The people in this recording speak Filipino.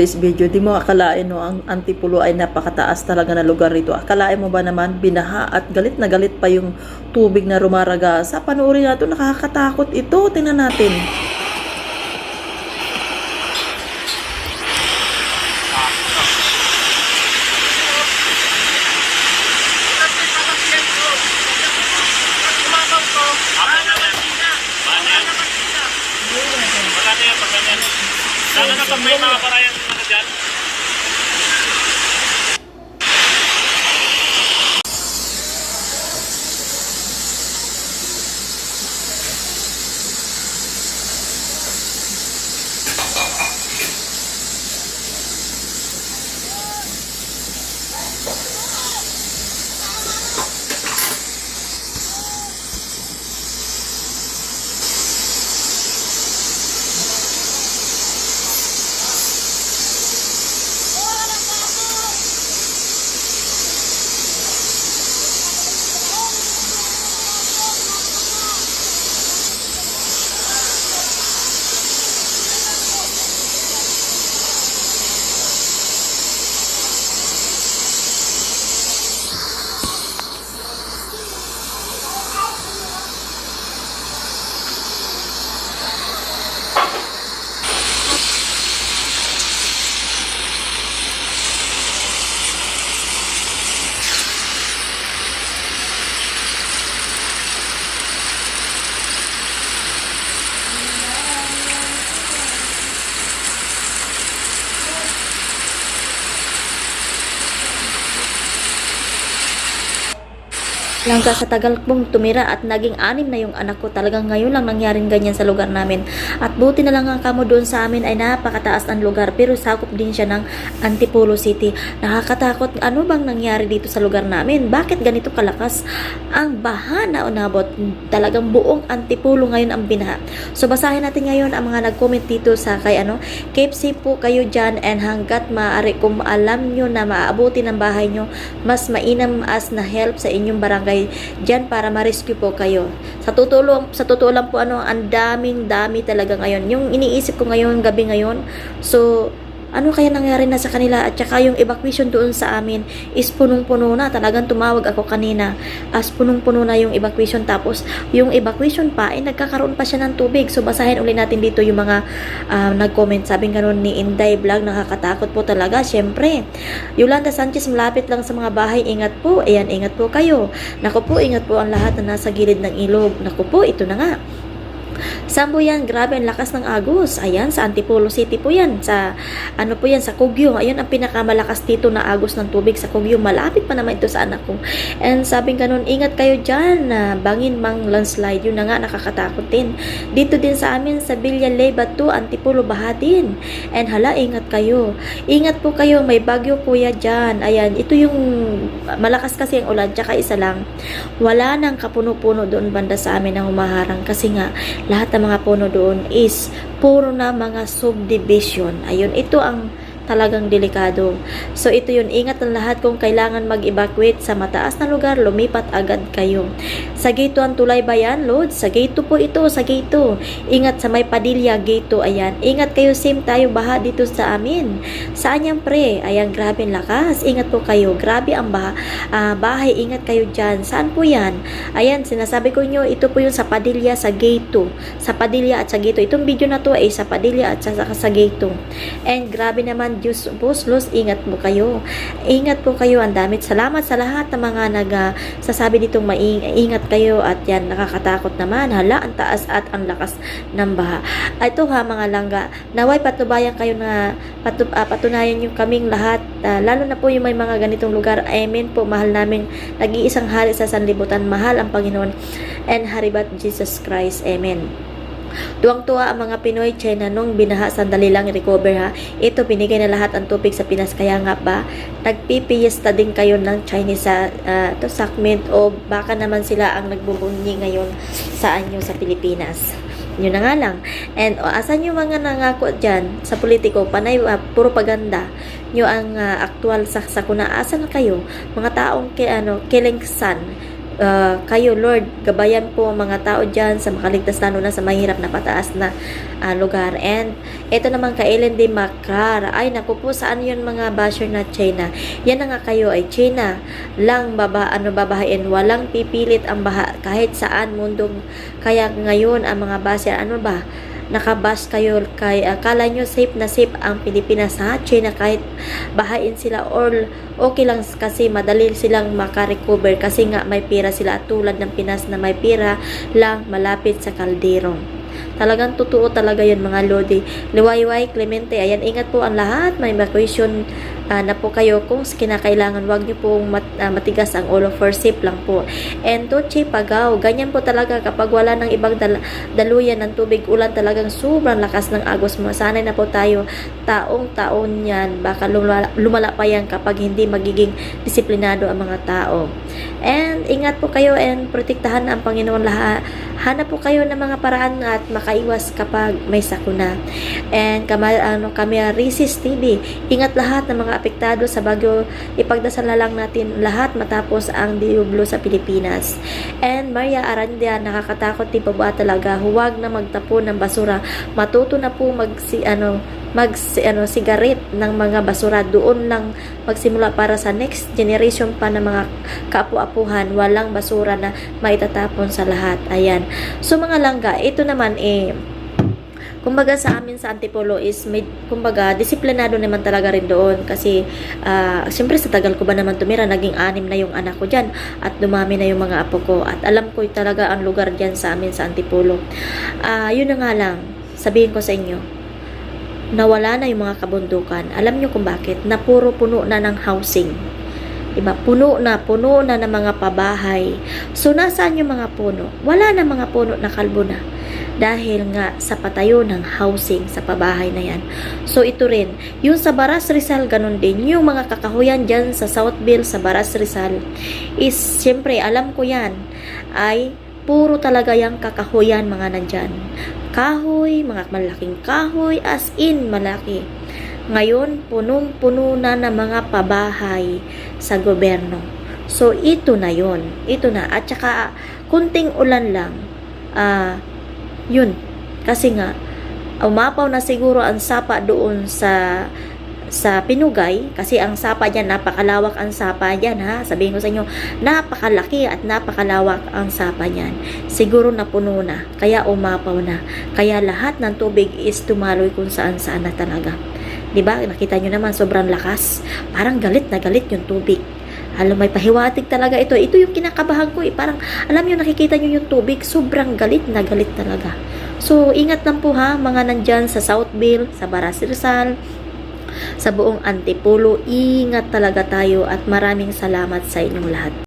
this video, di mo akalain no, ang Antipulo ay napakataas talaga na lugar rito. Akalain mo ba naman, binaha at galit na galit pa yung tubig na rumaraga. Sa panuorin natin, nakakatakot ito. Tingnan natin. Wala na yan pag ganyan. Lalo na pag may mga parayan Langga sa tagal kong tumira at naging anim na yung anak ko. Talagang ngayon lang nangyaring ganyan sa lugar namin. At buti na lang ang kamo doon sa amin ay napakataas ang lugar pero sakop din siya ng Antipolo City. Nakakatakot. Ano bang nangyari dito sa lugar namin? Bakit ganito kalakas ang baha na unabot? Talagang buong Antipolo ngayon ang binaha. So basahin natin ngayon ang mga nag-comment dito sa kay ano. Keep safe po kayo dyan and hanggat maaari kung alam nyo na maabuti ng bahay nyo, mas mainam as na help sa inyong barangay dyan para ma-rescue po kayo. Sa totoo, sa totoo lang po ano, ang daming dami talaga ngayon. Yung iniisip ko ngayon, gabi ngayon, so ano kaya nangyari na sa kanila at saka yung evacuation doon sa amin is punong-puno na. Talagang tumawag ako kanina. As punong-puno na yung evacuation. Tapos yung evacuation pa ay nagkakaroon pa siya ng tubig. So basahin ulit natin dito yung mga ah, nag-comment. Sabing ganun ni Inday Vlog nakakatakot po talaga syempre. Yolanda Sanchez malapit lang sa mga bahay. Ingat po. Ayan ingat po kayo. Naku po ingat po ang lahat na nasa gilid ng ilog. Naku po ito na nga Sambo yan, grabe ang lakas ng agos. Ayan, sa Antipolo City po yan. Sa, ano po yan, sa Kugyo. Ayun ang pinakamalakas dito na agos ng tubig sa Kugyo. Malapit pa naman ito sa anak ko. And sabing ganun, ingat kayo dyan. na bangin mang landslide. Yun na nga, nakakatakot din. Dito din sa amin, sa Villa Leyva 2, Antipolo, baha din. And hala, ingat kayo. Ingat po kayo, may bagyo kuya dyan. Ayan, ito yung malakas kasi ang ulan. Tsaka isa lang, wala nang kapuno-puno doon banda sa amin na humaharang. Kasi nga, lahat ng mga puno doon is puro na mga subdivision. Ayun, ito ang talagang delikado. So ito yun, ingat ang lahat kung kailangan mag-evacuate sa mataas na lugar, lumipat agad kayo. Sa gate 2 ang tulay ba yan, Lord? Sa gate 2 po ito, sa gate 2. Ingat sa may padilya, gate 2, ayan. Ingat kayo, same tayo, baha dito sa amin. Saan yan, pre? Ayan, grabe lakas. Ingat po kayo, grabe ang baha. Ah, bahay, ingat kayo dyan. Saan po yan? Ayan, sinasabi ko nyo, ito po yung sa padilya, sa gate 2. Sa padilya at sa gate 2. Itong video na to ay sa padilya at sa, sa, gate 2. And grabe naman, Diyos Buslos, ingat po kayo. Ingat po kayo, ang damit. Salamat sa lahat ng mga nag ah, sasabi ditong maingat kayo at yan, nakakatakot naman. Hala, ang taas at ang lakas ng baha. Ah, Ito ha, mga langga, naway patubayan kayo na patu, ah, patunayan yung kaming lahat, ah, lalo na po yung may mga ganitong lugar. Amen po, mahal namin. Nag-iisang hari sa sanlibutan, mahal ang Panginoon and haribat Jesus Christ. Amen. Tuwang-tuwa ang mga Pinoy China nung binaha sandali lang recover ha. Ito binigay na lahat ang tubig sa Pinas kaya nga ba nagpipiyesta din kayo ng Chinese sa uh, to sakment o baka naman sila ang nagbubunyi ngayon sa anyo sa Pilipinas. Yun na nga lang. And o, asan yung mga nangako dyan sa politiko, panay uh, propaganda nyo ang uh, aktual sa sakuna. Asan kayo? Mga taong ke, ano, kilingsan ah, kayo Lord, gabayan po ang mga tao dyan sa makaligtas lalo na sa mahirap na pataas na ah, lugar. And ito naman kay Ellen de Macrar. Ay naku po, saan yun mga basher na China? Yan na nga kayo ay China lang baba, ano babahain. Walang pipilit ang baha kahit saan mundong. Kaya ngayon ang mga basher, ano ba? Nakabas kayo kay akala nyo safe na safe ang Pilipinas ha? China kahit bahain sila or okay lang kasi madali silang makarecover kasi nga may pira sila. Tulad ng Pinas na may pira lang malapit sa kaldero. Talagang totoo talaga yun mga lodi. Liwayway Clemente ayan ingat po ang lahat. May evacuation ah, na po kayo kung kinakailangan wag niyo pong mat, ah, matigas ang ulo for safe lang po. And Tochi Pagaw ganyan po talaga kapag wala ng ibang dal- daluyan ng tubig ulan talagang sobrang lakas ng agos masanay na po tayo taong taon yan. Baka lumala, lumala pa yan kapag hindi magiging disiplinado ang mga tao. And ingat po kayo and protektahan ang Panginoon. Lahat hanap po kayo ng mga paraan at makaiwas kapag may sakuna. And kama, ano, kami Resist TV ingat lahat ng mga apektado sa bagyo ipagdasal na lang natin lahat matapos ang dilublo sa Pilipinas. And Maria Arandia nakakatakot din po ba talaga? Huwag na magtapon ng basura. Matuto na po mag si, ano mag si- ano sigaret ng mga basura. Doon lang magsimula para sa next generation pa ng mga kaapu-apuhan walang basura na maitatapon sa lahat. Ayan. So mga langga ito naman eh kumbaga sa amin sa Antipolo is may, kumbaga disiplinado naman talaga rin doon kasi ah, siyempre sa tagal ko ba naman tumira naging anim na yung anak ko dyan at dumami na yung mga apo ko at alam ko talaga ang lugar dyan sa amin sa Antipolo Ah, yun na nga lang sabihin ko sa inyo nawala na yung mga kabundukan alam nyo kung bakit na puro puno na ng housing Diba? Puno na, puno na ng mga pabahay. So, nasaan yung mga puno? Wala na mga puno na kalbo na. Dahil nga sa patayo ng housing sa pabahay na yan. So, ito rin. Yung sa Baras Rizal, ganun din. Yung mga kakahuyan dyan sa Southville, sa Baras Rizal, is, syempre, alam ko yan, ay puro talaga yung kakahuyan mga nandyan. Kahoy, mga malaking kahoy, as in malaki. Ngayon, punong-puno na ng mga pabahay sa gobyerno. So, ito na yon Ito na. At saka, kunting ulan lang. Ah, yun. Kasi nga, umapaw na siguro ang sapa doon sa sa Pinugay. Kasi ang sapa diyan napakalawak ang sapa diyan ha? Sabihin ko sa inyo napakalaki at napakalawak ang sapa niyan siguro napuno na kaya umapaw na. Kaya lahat ng tubig is tumaloy kung saan saan na talaga. 'di ba? Nakita nyo naman sobrang lakas. Parang galit na galit yung tubig alam may pahiwatig talaga ito. Ito yung kinakabahan ko eh. Parang alam nyo nakikita nyo yung tubig sobrang galit na galit talaga. So ingat lang po ha mga nandyan sa Southville sa Baras sa buong Antipolo. Ingat talaga tayo at maraming salamat sa inyong lahat